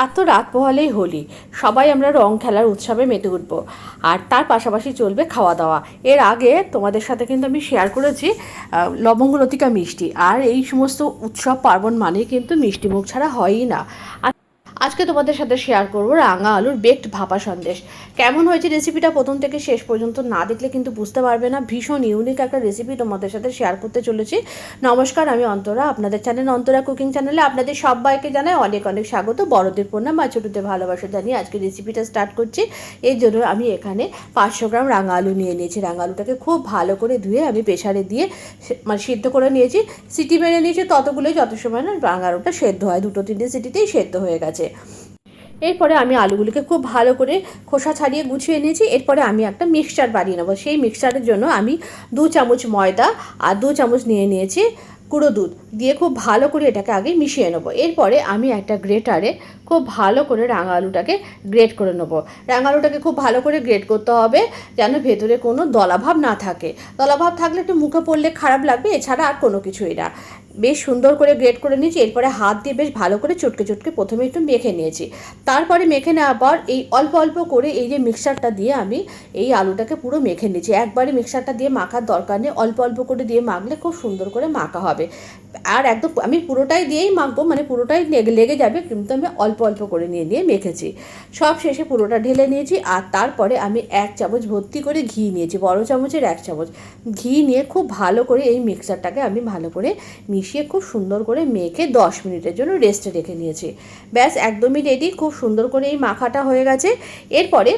আর তো রাত পোহালেই হোলি। সবাই আমরা রং খেলার উৎসবে মেতে উঠবো। আর তার পাশাপাশি চলবে খাওয়া দাওয়া এর আগে তোমাদের সাথে কিন্তু আমি শেয়ার করেছি লবঙ্গ লবঙ্গলতিকা মিষ্টি। আর এই সমস্ত উৎসব পার্বণ মানে কিন্তু মিষ্টি মুখ ছাড়া হয়ই না। আর আজকে তোমাদের সাথে শেয়ার করব রাঙা আলুর বেকড ভাপা সন্দেশ। কেমন হয়েছে রেসিপিটা প্রথম থেকে শেষ পর্যন্ত না দেখলে কিন্তু বুঝতে পারবে না। ভীষণ ইউনিক একটা রেসিপি তোমাদের সাথে শেয়ার করতে চলেছি। নমস্কার, আমি অন্তরা। আপনাদের চ্যানেল অন্তরা কুকিং চ্যানেলে আপনাদের সবাইকে জানাই অনেক অনেক স্বাগত। বড়দের প্রণাম আর ছোটোদের ভালোবাসা জানিয়ে আজকে রেসিপিটা স্টার্ট করছি। এর জন্য আমি এখানে পাঁচশো গ্রাম রাঙা আলু নিয়ে নিয়েছি। রাঙা আলুটাকে খুব ভালো করে ধুয়ে আমি প্রেশারে দিয়ে মানে সিদ্ধ করে নিয়েছি। সিটি মেরে নিয়েছি, ততগুলোই যত সময় না রাঙা আলুটা সেদ্ধ হয়। দুটো তিনটে সিটিতেই সেদ্ধ হয়ে গেছে। এরপরে আমি আলুগুলিকে খুব ভালো করে খোসা ছাড়িয়ে গুছিয়ে নিয়েছি। এরপরে আমি একটা মিক্সচার বানিয়ে নেব। সেই মিক্সচারের জন্য আমি দু চামচ ময়দা আর দু চামচ নিয়ে নিয়েছি গুঁড়ো দুধ। দিয়ে খুব ভালো করে এটাকে আগে মিশিয়ে নেব। এরপরে আমি একটা গ্রেটারে খুব ভালো করে রাঙা আলুটাকে গ্রেট করে নেব। রাঙা আলুটাকে খুব ভালো করে গ্রেট করতে হবে যেন ভেতরে কোনো দলাভাব না থাকে। দলাভাব থাকলে একটু মুখে পড়লে খারাপ লাগবে, এছাড়া আর কোনো কিছুই না। বেশ সুন্দর করে গ্রেট করে নিয়েছি, এরপরে হাত দিয়ে বেশ ভালো করে চটকে চটকে প্রথমে একটু মেখে নিয়েছি। তারপরে মেখে নেওয়ার পর এই অল্প অল্প করে এই যে মিক্সারটা দিয়ে আমি এই আলুটাকে পুরো মেখে নিয়েছি। একবারে মিক্সারটা দিয়ে মাখার দরকার নেই, অল্প অল্প করে দিয়ে মাখলে খুব সুন্দর করে মাখা হবে। আর একদম আমি পুরোটাই দিয়েই মাখবো মানে পুরোটাই লেগে যাবে, কিন্তু আমি অল্প অল্প করে নিয়ে নিয়ে মেখেছি। সব শেষে পুরোটা ঢেলে নিয়েছি, আর তারপরে আমি এক চামচ ভর্তি করে ঘি নিয়েছি, বড় চামচের এক চামচ। ঘি নিয়ে খুব ভালো করে এই মিক্সারটাকে আমি ভালো করে মিশিয়ে খুব সুন্দর করে মেখে দশ মিনিটের জন্য রেস্টে রেখে নিয়েছি ব্যাস, একদমই রেডি খুব সুন্দর করে এই মাখাটা হয়ে গেছে। এরপরে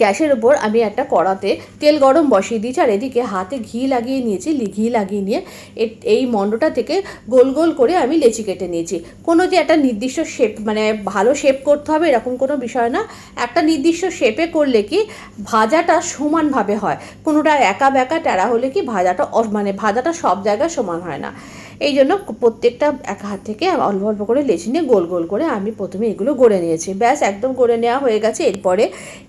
গ্যাসের ওপর আমি একটা কড়াতে তেল গরম বসিয়ে দিয়েছি, আর এদিকে হাতে ঘি লাগিয়ে নিয়েছি ঘি লাগিয়ে নিয়ে এই মণ্ডটা থেকে গোল গোল করে আমি লেচি কেটে নিয়েছি। কোনো যে একটা নির্দিষ্ট শেপ মানে ভালো শেপ করতে হবে এরকম কোনো বিষয় না। একটা নির্দিষ্ট শেপে করলে কি ভাজাটা সমানভাবে হয়। কোনোটা একা বেঁকা, টেরা হলে কি ভাজাটা মানে ভাজাটা সব জায়গায় সমান হয় না। এই জন্য প্রত্যেকটা এক হাত থেকে অল্প অল্প করে লেচি নিয়ে গোল গোল করে আমি প্রথমে এগুলো গড়ে নিয়েছি। ব্যাস, একদম গড়ে নেওয়া হয়ে গেছে। এরপরে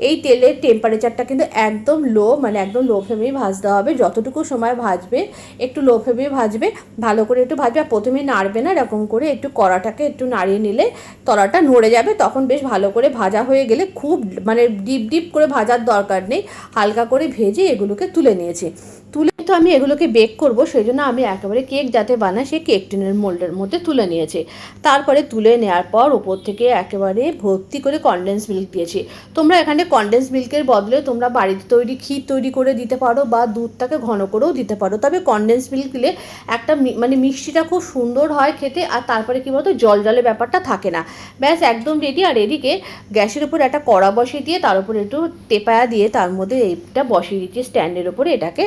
এই তেলের টেম্পারেচারটা কিন্তু একদম লো মানে একদম লো ফ্লেমেই ভাজতে হবে। যতটুকু সময় ভাজবে, একটু লো ফ্লেমে ভাজবে, ভালো করে একটু ভাজবে আর প্রথমে নাড়বে না, এরকম করে একটু কড়াটাকে একটু নাড়িয়ে নিলে তলাটা নড়ে যাবে। তখন বেশ ভালো করে ভাজা হয়ে গেলে খুব মানে ডিপ ডিপ করে ভাজার দরকার নেই। হালকা করে ভেজে এগুলোকে তুলে নিয়েছি। তুলে তো আমি এগুলোকে বেক করব, সেই জন্য আমি একেবারে কেক যাতে বানাই সেই কেক টিনের মোল্ডের মধ্যে তুলে নিয়েছে। তারপরে তুলে নেওয়ার পর ওপর থেকে একেবারে ভর্তি করে কনডেন্স মিল্ক দিয়েছে। তোমরা এখানে কনডেন্স মিল্কের বদলে তোমরা বাড়িতে তৈরি ক্ষীর তৈরি করে দিতে পারো বা দুধটাকে ঘন করেও দিতে পারো। তবে কনডেন্স মিল্ক দিলে একটা মানে মিষ্টিটা খুব সুন্দর হয় খেতে আর তারপরে কী বলতো, জল জলে ব্যাপারটা থাকে না। ব্যাস একদম রেডি আর এদিকে গ্যাসের উপর একটা কড়া বসিয়ে দিয়ে তার উপর একটু টেপায়া দিয়ে তার মধ্যে এইটা বসিয়ে দিচ্ছি স্ট্যান্ডের উপরে এটাকে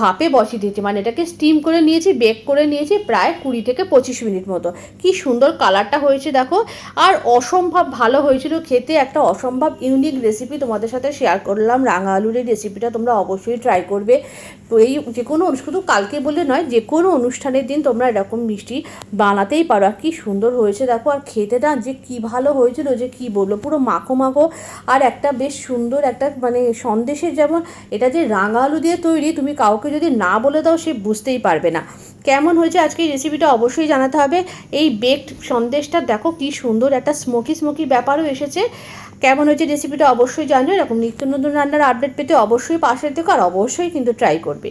ভাপে বসিয়ে দিয়েছি। মানে এটাকে স্টিম করে নিয়েছি বেক করে নিয়েছি প্রায় কুড়ি থেকে পঁচিশ মিনিট মতো। কি সুন্দর কালারটা হয়েছে দেখো। আর অসম্ভব ভালো হয়েছিল খেতে। একটা অসম্ভব ইউনিক রেসিপি তোমাদের সাথে শেয়ার করলাম। রাঙা আলুর এই রেসিপিটা তোমরা অবশ্যই ট্রাই করবে। তো এই যে কোনো শুধু কালকে বলে নয়, যে কোনো অনুষ্ঠানের দিন তোমরা এরকম মিষ্টি বানাতেই পারো। আর কি সুন্দর হয়েছে দেখো। আর খেতে না যে কি ভালো হয়েছিল, যে কি বলব, পুরো মাখো মাখো। আর একটা বেশ সুন্দর একটা মানে সন্দেশের যেমন, এটা যে রাঙা আলু দিয়ে তৈরি, তুমি কাউকে যদি না বলে দাও, সে বুঝতেই পারবে না। কেমন হয়েছে আজকে এই রেসিপিটা অবশ্যই জানাতে হবে। এই বেকড সন্দেশটা দেখো কি সুন্দর, একটা স্মোকি স্মোকি ব্যাপারও এসেছে। কেমন হয়েছে রেসিপিটা অবশ্যই জানবে এরকম নিত্য নতুন রান্নার আপডেট পেতে অবশ্যই পাশে থেকে আর অবশ্যই কিন্তু ট্রাই করবে।